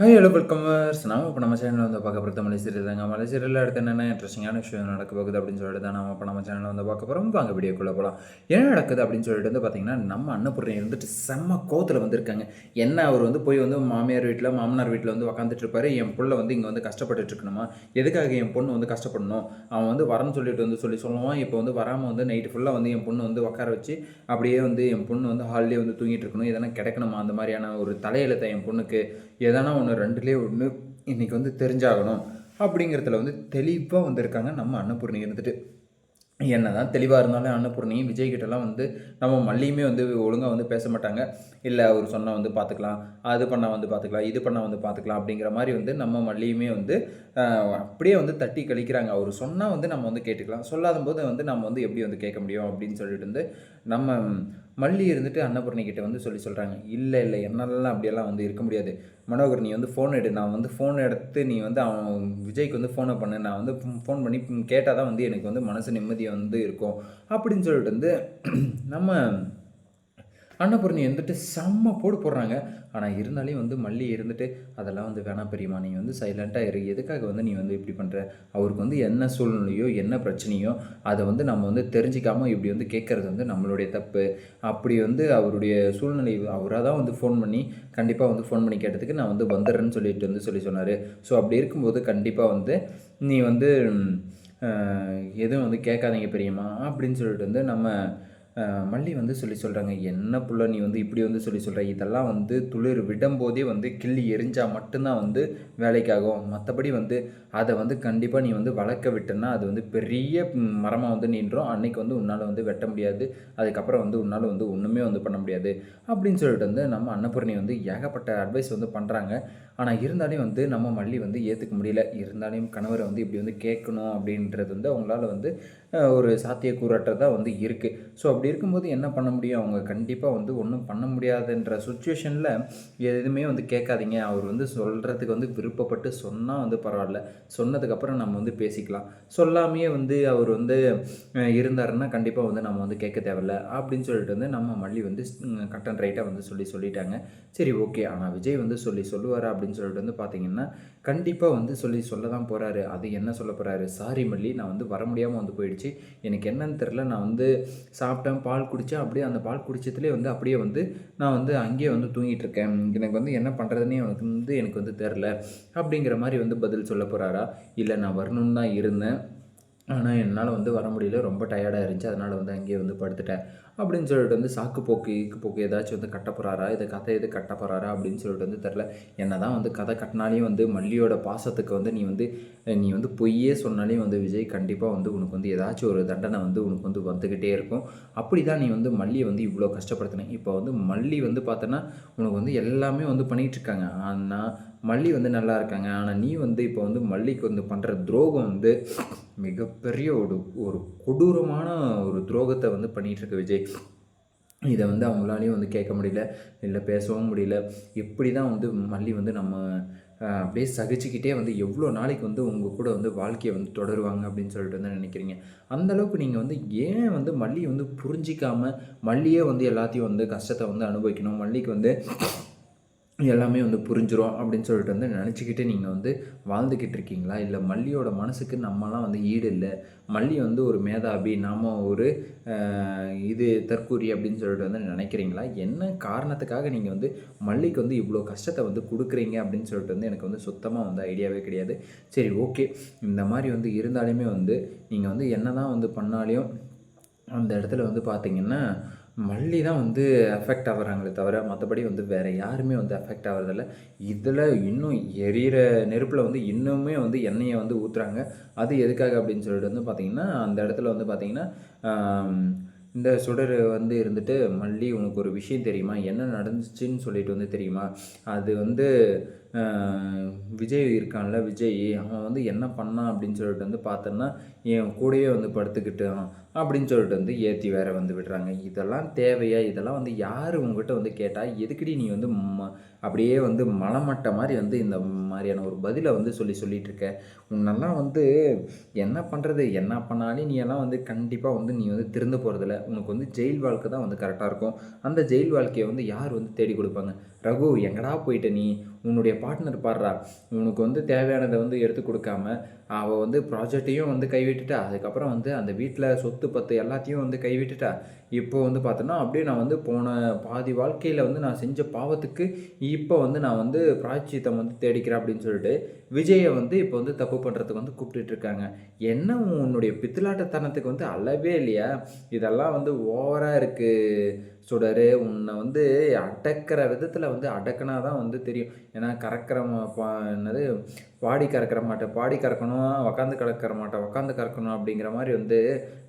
Hi hello வெல்கமர்ஸ் நாம இப்போ நம்ம சேனலில் வந்து பார்க்க போகிறது மலை சீரியல் தாங்க. மலை சீரியலில் அடுத்து என்னென்ன இன்ட்ரெஸ்டிங்கான விஷயம் நடக்க போகுது அப்படின்னு சொல்லிட்டு தான் நம்ம இப்போ நம்ம சேனலில் வந்து பார்க்க போகிறோம் வாங்க வீடியோக்குள்ளே போகலாம் என்ன நடக்குது அப்படின்னு சொல்லிட்டு வந்து பார்த்தீங்கன்னா நம்ம அன்னபூர்ணி இருந்துட்டு செம்ம கோத்தில் வந்திருக்காங்க. என்ன அவர் வந்து போய் வந்து மாமியார் வீட்டில் மாமனார் வீட்டில் வந்து உக்காந்துட்டு இருப்பார். என் பிள்ளை வந்து இங்கே வந்து கஷ்டப்பட்டுட்டு இருக்கணுமா? எதுக்காக என் பொண்ணு வந்து கஷ்டப்படணும்? அவன் வந்து வரன்னு சொல்லிட்டு வந்து சொல்லி சொல்லுவான். இப்போ வந்து வராமல் வந்து நைட்டு ஃபுல்லாக வந்து என் பொண்ணு வந்து உட்கார வச்சு அப்படியே வந்து என் பொண்ணு வந்து ஹாலிலே வந்து தூங்கிட்டு இருக்கணும். எதனா கிடைக்கணுமா? அந்த மாதிரியான ஒரு தலையெழுத்த என் பொண்ணுக்கு. எதனா ஒன்று ரெண்டுலேயே ஒன்று இன்றைக்கி வந்து தெரிஞ்சாகணும் அப்படிங்கிறதுல வந்து தெளிவாக வந்திருக்காங்க நம்ம அன்னபூர்ணி இருந்துட்டு. என்ன தான் தெளிவாக இருந்தாலும் அன்னபூர்ணியும் விஜய்கிட்டலாம் வந்து நம்ம மல்லியுமே வந்து ஒழுங்காக வந்து பேச மாட்டாங்க. இல்லை அவர் சொன்னால் வந்து பார்த்துக்கலாம் அது பண்ணால் வந்து பார்த்துக்கலாம் இது பண்ணால் வந்து பார்த்துக்கலாம் அப்படிங்கிற மாதிரி வந்து நம்ம மல்லியுமே வந்து அப்படியே வந்து தட்டி கழிக்கிறாங்க. அவர் சொன்னால் வந்து நம்ம வந்து கேட்டுக்கலாம். சொல்லாத போது வந்து நம்ம வந்து எப்படி வந்து கேட்க முடியும் அப்படின்னு சொல்லிட்டு வந்து நம்ம மல்லி இருந்துட்டு அன்னபூர்ணி கிட்ட வந்து சொல்லி சொல்கிறாங்க இல்லை இல்லை என்னெல்லாம் அப்படியெல்லாம் வந்து இருக்க முடியாது. மனோகர் நீ வந்து ஃபோன் எடு. நான் வந்து ஃபோன் எடுத்து நீ வந்து அவன் விஜய்க்கு வந்து ஃபோனை பண்ணு. நான் வந்து ஃபோன் பண்ணி கேட்டால் தான் வந்து எனக்கு வந்து மனசு நிம்மதியாக வந்து இருக்கும். அப்படின்னு சொல்லிட்டு வந்து நம்ம அன்னபூர்ணி இருந்துட்டு செம்ம போடு போடுறாங்க. ஆனால் இருந்தாலையும் வந்து மல்லி இருந்துட்டு அதெல்லாம் வந்து வேணாம் பெரியம்மா நீ வந்து சைலண்ட்டாக இரு. எதுக்காக வந்து நீ வந்து இப்படி பண்ணுற அவருக்கு வந்து என்ன சூழ்நிலையோ என்ன பிரச்சனையோ அதை வந்து நம்ம வந்து தெரிஞ்சிக்காமல் இப்படி வந்து கேட்குறது வந்து நம்மளுடைய தப்பு. அப்படி வந்து அவருடைய சூழ்நிலை அவராக தான் வந்து ஃபோன் பண்ணி கண்டிப்பாக வந்து ஃபோன் பண்ணி கேட்டதுக்கு நான் வந்து வந்துடுறேன்னு சொல்லிட்டு வந்து சொல்லி சொன்னார். ஸோ அப்படி இருக்கும்போது கண்டிப்பாக வந்து நீ வந்து எதுவும் வந்து கேட்காதீங்க பெரியம்மா அப்படின்னு சொல்லிட்டு வந்து நம்ம மல்லி வந்து சொல்லி சொல்கிறாங்க என்ன புள்ள நீ வந்து இப்படி வந்து சொல்லி சொல்கிற இதெல்லாம் வந்து துளிர் விடும்போதே வந்து கிள்ளி எரிஞ்சால் மட்டும்தான் வந்து வேலைக்காகும். மற்றபடி வந்து அதை வந்து கண்டிப்பாக நீ வந்து வளர்க்க விட்டேன்னா அது வந்து பெரிய மரமாக வந்து நின்றோம். அன்னைக்கு வந்து உன்னால் வந்து வெட்ட முடியாது. அதுக்கப்புறம் வந்து உன்னால் வந்து ஒன்றுமே வந்து பண்ண முடியாது. அப்படின்னு சொல்லிட்டு வந்து நம்ம அன்னபூர்ணி வந்து ஏகப்பட்ட அட்வைஸ் வந்து பண்ணுறாங்க ஆனால் இருந்தாலையும் வந்து நம்ம மல்லி வந்து ஏற்றுக்க முடியல. இருந்தாலையும் கணவரை வந்து இப்படி வந்து கேட்கணும் அப்படின்றது வந்து அவங்களால வந்து ஒரு சாத்தியக்கூறற்றதாக வந்து இருக்குது ஸோ அப்படி இருக்கும்போது என்ன பண்ண முடியும்? அவங்க கண்டிப்பாக வந்து ஒன்றும் பண்ண முடியாதுன்ற சுச்சுவேஷனில் எதுவுமே வந்து கேட்காதீங்க. அவர் வந்து சொல்கிறதுக்கு வந்து விருப்பப்பட்டு சொன்னால் வந்து பரவாயில்ல. சொன்னதுக்கப்புறம் நம்ம வந்து பேசிக்கலாம். சொல்லாமையே வந்து அவர் வந்து இருந்தாருன்னா கண்டிப்பாக வந்து நம்ம வந்து கேட்க தேவையில்ல. அப்படின்னு சொல்லிட்டு வந்து நம்ம மல்லி வந்து கட் அண்ட் ரைட்டாக வந்து சொல்லி சொல்லிட்டாங்க. சரி ஓகே. ஆனால் விஜய் வந்து சொல்லி சொல்லுவார் அப்படின்னு சொல்லிட்டு வந்து பார்த்தீங்கன்னா கண்டிப்பாக வந்து சொல்லி சொல்ல தான் போகிறாரு அது என்ன சொல்ல போகிறாரு சாரி மல்லி நான் வந்து வர முடியாமல் வந்து போயிடுச்சு. எனக்கு என்னன்னு தெரில நான் வந்து சாப்பிட்டேன் பால் குடித்தேன் அப்படியே அந்த பால் குடித்ததுலேயே வந்து அப்படியே வந்து நான் வந்து அங்கேயே வந்து தூங்கிட்டு இருக்கேன் எனக்கு வந்து என்ன பண்ணுறதுன்னே எனக்கு வந்து எனக்கு வந்து தெரில அப்படிங்கிற மாதிரி வந்து பதில் சொல்ல போகிறாரா இல்லை நான் வரணும்னு தான் இருந்தேன். ஆனால் என்னால் வந்து வர முடியல. ரொம்ப டயர்டாக இருந்துச்சு. அதனால் வந்து அங்கேயே வந்து படுத்துட்டேன். அப்படின்னு சொல்லிட்டு வந்து சாக்கு போக்கு ஈக்கு போக்கு ஏதாச்சும் வந்து கட்ட போகிறாரா இதை கதை எது கட்ட போகிறாரா அப்படின்னு சொல்லிட்டு வந்து தெரில என்ன தான் வந்து கதை கட்டினாலையும் வந்து மல்லியோட பாசத்துக்கு வந்து நீ வந்து நீ வந்து பொய்யே சொன்னாலே வந்து விஜய் கண்டிப்பாக வந்து உனக்கு வந்து ஏதாச்சும் ஒரு தண்டனை வந்து உனக்கு வந்து வந்துக்கிட்டே இருக்கும். அப்படி தான் நீ வந்து மல்லியை வந்து இவ்வளோ கஷ்டப்படுத்தின. இப்போ வந்து மல்லி வந்து பார்த்தோன்னா உனக்கு வந்து எல்லாமே வந்து பண்ணிகிட்ருக்காங்க ஆனால் மல்லி வந்து நல்லா இருக்காங்க. ஆனால் நீ வந்து இப்போ வந்து மல்லிக்கு வந்து பண்ணுற துரோகம் வந்து மிகப்பெரிய ஒரு ஒரு கொடூரமான ஒரு துரோகத்தை வந்து பண்ணிகிட்ருக்கு விஜய். இதை வந்து அவங்களாலையும் வந்து கேட்க முடியல. இல்லை பேசவும் முடியல. இப்படி தான் வந்து மல்லி வந்து நம்ம அப்படியே சகிச்சுக்கிட்டே வந்து எவ்வளோ நாளைக்கு வந்து உங்கள் கூட வந்து வாழ்க்கையை வந்து தொடருவாங்க அப்படின்னு சொல்லிட்டு வந்து நினைக்கிறீங்க. அந்த அளவுக்கு நீங்கள் வந்து ஏன் வந்து மல்லியை வந்து புரிஞ்சிக்காமல் மல்லியே வந்து எல்லாத்தையும் வந்து கஷ்டத்தை வந்து அனுபவிக்கணும்? மல்லிக்கு வந்து எல்லாமே வந்து புரிஞ்சிரும் அப்படின்னு சொல்லிட்டு வந்து நினச்சிக்கிட்டு நீங்கள் வந்து வாழ்ந்துக்கிட்டு இருக்கீங்களா? இல்லை மல்லியோட மனசுக்கு நம்மலாம் வந்து ஈடு இல்லை. மல்லி வந்து ஒரு மேதாபி நாம் ஒரு இது தற்கூரி அப்படின்னு சொல்லிட்டு வந்து நினைக்கிறீங்களா? என்ன காரணத்துக்காக நீங்கள் வந்து மல்லிக்கு வந்து இவ்வளோ கஷ்டத்தை வந்து கொடுக்குறீங்க அப்படின்னு சொல்லிட்டு வந்து எனக்கு வந்து சுத்தமாக வந்து ஐடியாவே கிடையாது. சரி ஓகே. இந்த மாதிரி வந்து இருந்தாலுமே வந்து நீங்கள் வந்து என்ன தான் வந்து பண்ணாலையும் அந்த இடத்துல வந்து பார்த்திங்கன்னா மல்லி தான் வந்து அஃபெக்ட் ஆகுறாங்களே தவிர மற்றபடி வந்து வேறு யாருமே வந்து அஃபெக்ட் ஆகிறதில்ல. இதில் இன்னும் எரியிற நெருப்பில் வந்து இன்னுமே வந்து எண்ணெயை வந்து ஊற்றுறாங்க அது எதுக்காக அப்படின்னு சொல்லிட்டு வந்து பார்த்திங்கன்னா அந்த இடத்துல வந்து பார்த்திங்கன்னா இந்த சுடர் வந்து இருந்துட்டு மல்லி உனக்கு ஒரு விஷயம் தெரியுமா? என்ன நடந்துச்சுன்னு சொல்லிட்டு வந்து தெரியுமா? அது வந்து விஜய் இருக்கான்ல விஜய் அவன் வந்து என்ன பண்ணான் அப்படின்னு சொல்லிட்டு வந்து பார்த்தோன்னா என் கூடவே வந்து படுத்துக்கிட்டான் அப்படின்னு சொல்லிட்டு வந்து ஏற்றி வேற வந்து விடுறாங்க. இதெல்லாம் தேவையா? இதெல்லாம் வந்து யார் உங்ககிட்ட வந்து கேட்டால் எதுக்கடி நீ வந்து ம- அப்படியே வந்து மலமட்ட மாதிரி வந்து இந்த மாதிரியான ஒரு பதிலை வந்து சொல்லி சொல்லிகிட்ருக்க இருக்க? உன்னெல்லாம் வந்து என்ன பண்ணுறது என்ன பண்ணாலும் நீ எல்லாம் வந்து கண்டிப்பாக வந்து நீ வந்து திருந்த போகிறதில்ல உனக்கு வந்து ஜெயில் வாழ்க்கை தான் வந்து கரெக்டாக இருக்கும். அந்த ஜெயில் வாழ்க்கையை வந்து யார் வந்து தேடி கொடுப்பாங்க? ரகு எங்கடா போயிட்ட நீ? உன்னுடைய பார்ட்னர் பாடுறா. உனக்கு வந்து தேவையானதை வந்து எடுத்து கொடுக்காம அவள் வந்து ப்ராஜெக்டையும் வந்து கைவிட்டுட்டா. அதுக்கப்புறம் வந்து அந்த வீட்டில் சொத்து பத்து எல்லாத்தையும் வந்து கைவிட்டுட்டா. இப்போ வந்து பார்த்தோன்னா அப்படியே நான் வந்து போன பாதி வாழ்க்கையில் வந்து நான் செஞ்ச பாவத்துக்கு இப்போ வந்து நான் வந்து பிராய்ச்சித்தம் வந்து தேடிக்கிறேன் அப்படின்னு சொல்லிட்டு விஜயை வந்து இப்போ வந்து தப்பு பண்ணுறதுக்கு வந்து கூப்பிட்டுட்ருக்காங்க என்ன உன்னுடைய பித்தலாட்டத்தனத்துக்கு வந்து அளவே இல்லையா? இதெல்லாம் வந்து ஓவராக இருக்குது சுடரு உன்னை வந்து அடக்கிற விதத்தில் வந்து அடக்கினா தான் வந்து தெரியும். ஏன்னா கறக்கிற பா என்னது பாடி கறக்கிற மாட்டை பாடி கறக்கணும் உக்காந்து கறக்கிற மாட்டை உக்காந்து கறக்கணும் அப்படிங்கிற மாதிரி வந்து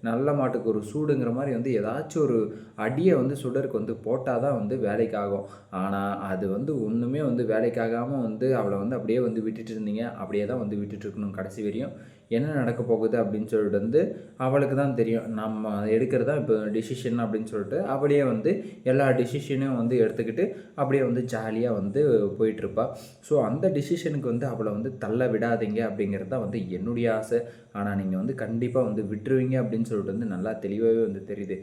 நல்ல மாட்டுக்கு ஒரு சூடுங்கிற மாதிரி வந்து ஏதாச்சும் ஒரு அடியை வந்து சுடருக்கு வந்து போட்டால் தான் வந்து வேலைக்கு ஆகும் ஆனால் அது வந்து ஒன்றுமே வந்து வேலைக்காகாமல் வந்து அவளை வந்து அப்படியே வந்து விட்டுட்டு இருந்தீங்க அப்படியே தான் வந்து விட்டுட்டுருக்கணும் கடைசி வரையும். என்ன நடக்க போகுது அப்படின்னு சொல்லிட்டு வந்து அவளுக்கு தான் தெரியும். நம்ம எடுக்கிறது தான் இப்போ டிசிஷன் அப்படின்னு சொல்லிட்டு அவளையே வந்து எல்லா டிசிஷனையும் வந்து எடுத்துக்கிட்டு அப்படியே வந்து ஜாலியாக வந்து போயிட்டுருப்பா ஸோ அந்த டிசிஷனுக்கு வந்து அவளை வந்து தள்ள விடாதீங்க அப்படிங்கிறது தான் வந்து என்னுடைய ஆசை. ஆனால் நீங்கள் வந்து கண்டிப்பாக வந்து விட்டுருவீங்க அப்படின்னு சொல்லிட்டு வந்து நல்லா தெளிவாகவே வந்து தெரியுது.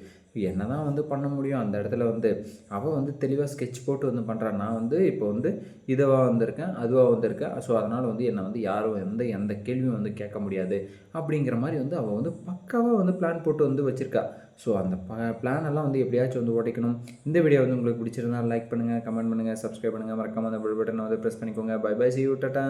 என்ன தான் வந்து பண்ண முடியும். அந்த இடத்துல வந்து அவள் வந்து தெளிவாக ஸ்கெட்ச் போட்டு வந்து பண்ணுறான் நான் வந்து இப்போ வந்து இதுவாக வந்திருக்கேன் அதுவாக வந்திருக்கேன். ஸோ அதனால் வந்து என்னை வந்து யாரும் எந்த எந்த கேள்வியும் வந்து கேட்க முடியாது. அப்படிங்கிற மாதிரி வந்து அவள் வந்து பக்காவாக வந்து பிளான் போட்டு வந்து வச்சுருக்கா. ஸோ அந்த ப பிளான் எல்லாம் வந்து எப்படியாச்சும் வந்து உடைக்கணும் இந்த வீடியோ வந்து உங்களுக்கு பிடிச்சிருந்தா லைக் பண்ணுங்கள் கமெண்ட் பண்ணுங்கள் சப்ஸ்கிரைப் பண்ணுங்கள் மறக்காமல் அந்த பெல் பட்டனை வந்து ப்ரெஸ் பண்ணிக்கோங்க. Bye bye see you tata